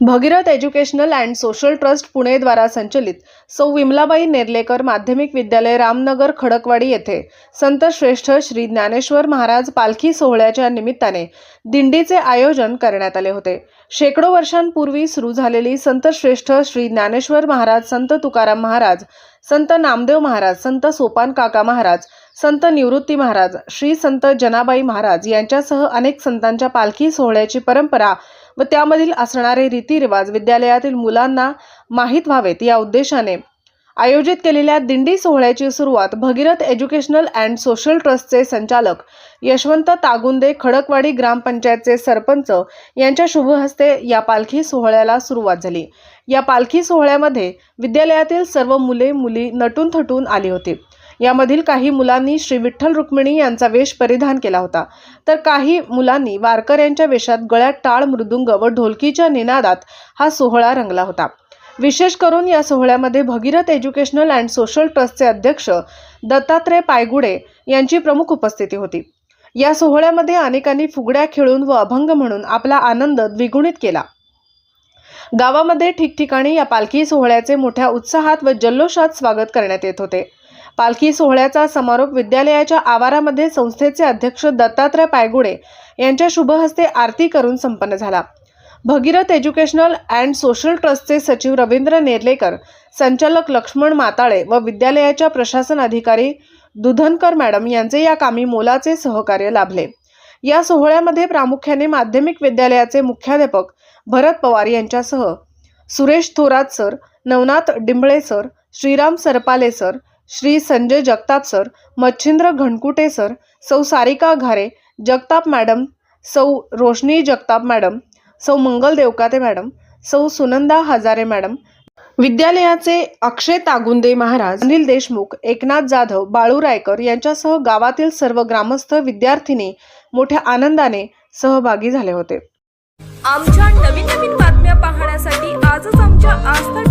Bhagirath educational and social trust पुणेद्वारा संचलित सौ विमलाबाई नेर्लेकर माध्यमिक विद्यालय रामनगर खडकवाडी येथे संत श्रेष्ठ श्री ज्ञानेश्वर महाराज पालखी सोहळ्याच्या निमित्ताने दिंडीचे आयोजन करण्यात आले होते. शेकडो वर्षांपूर्वी सुरू झालेली संत श्रेष्ठ श्री ज्ञानेश्वर महाराज संत तुकाराम महाराज संत नामदेव महाराज संत सोपान काका महाराज संत निवृत्ती महाराज श्री संत जनाबाई महाराज यांच्यासह अनेक संतांच्या पालखी सोहळ्याची परंपरा व त्यामधील असणारे रीतिरिवाज विद्यालयातील मुलांना माहीत व्हावेत या उद्देशाने. आयोजित केलेल्या दिंडी सोहळ्याची सुरुवात भगीरथ एज्युकेशनल अँड सोशल ट्रस्टचे संचालक यशवंत तागुंदे खडकवाडी ग्रामपंचायतचे सरपंच यांच्या शुभहस्ते या पालखी सोहळ्याला सुरुवात झाली. या पालखी सोहळ्यामध्ये विद्यालयातील सर्व मुले मुली नटून थटून आली होती. यामधील काही मुलांनी श्री विठ्ठल रुक्मिणी यांचा वेश परिधान केला होता. तर काही मुलांनी वारकऱ्यांच्या वेशात गळ्यात टाळ मृदुंग व ढोलकीच्या निनादात हा सोहळा रंगला होता. विशेष करून या सोहळ्यामध्ये भगीरथ एज्युकेशनल अँड सोशल ट्रस्टचे अध्यक्ष दत्तात्रय पायगुडे यांची प्रमुख उपस्थिती होती. या सोहळ्यामध्ये अनेकांनी फुगड्या खेळून व अभंग म्हणून आपला आनंद द्विगुणित केला. गावामध्ये ठिकठिकाणी या पालखी सोहळ्याचे मोठ्या उत्साहात व जल्लोषात स्वागत करण्यात येत होते. पालखी सोहळ्याचा समारोप विद्यालयाच्या आवारामध्ये संस्थेचे अध्यक्ष दत्तात्रय पायगुडे यांच्या शुभहस्ते आरती करून संपन्न झाला. भगीरथ एज्युकेशनल अँड सोशल ट्रस्टचे सचिव रवींद्र नेर्लेकर संचालक लक्ष्मण माताळे व विद्यालयाच्या प्रशासन अधिकारी दुधनकर मॅडम यांचे या कामी मोलाचे सहकार्य लाभले. या सोहळ्यामध्ये प्रामुख्याने माध्यमिक विद्यालयाचे मुख्याध्यापक भरत पवार यांच्यासह Suresh Thorat sir Navnath Dimble sir Shriram Sarpale sir Shri Sanjay Jagtap sir Machhindra Ghankute sir सौ सारिका घारे जगताप मॅडम सौ रोशनी जगताप मॅडम सौ मंगल देवकाते मॅडम सौ सुनंदा हजारे मॅडम. विद्यालयाचे अक्षय तागुंदे महाराज अनिल देशमुख एकनाथ जाधव बाळू रायकर यांच्यासह गावातील सर्व ग्रामस्थ विद्यार्थिनी मोठ्या आनंदाने सहभागी झाले होते. आमच्या नवीन नवीन बातम्या पाहण्यासाठी आजच आमच्या आस्था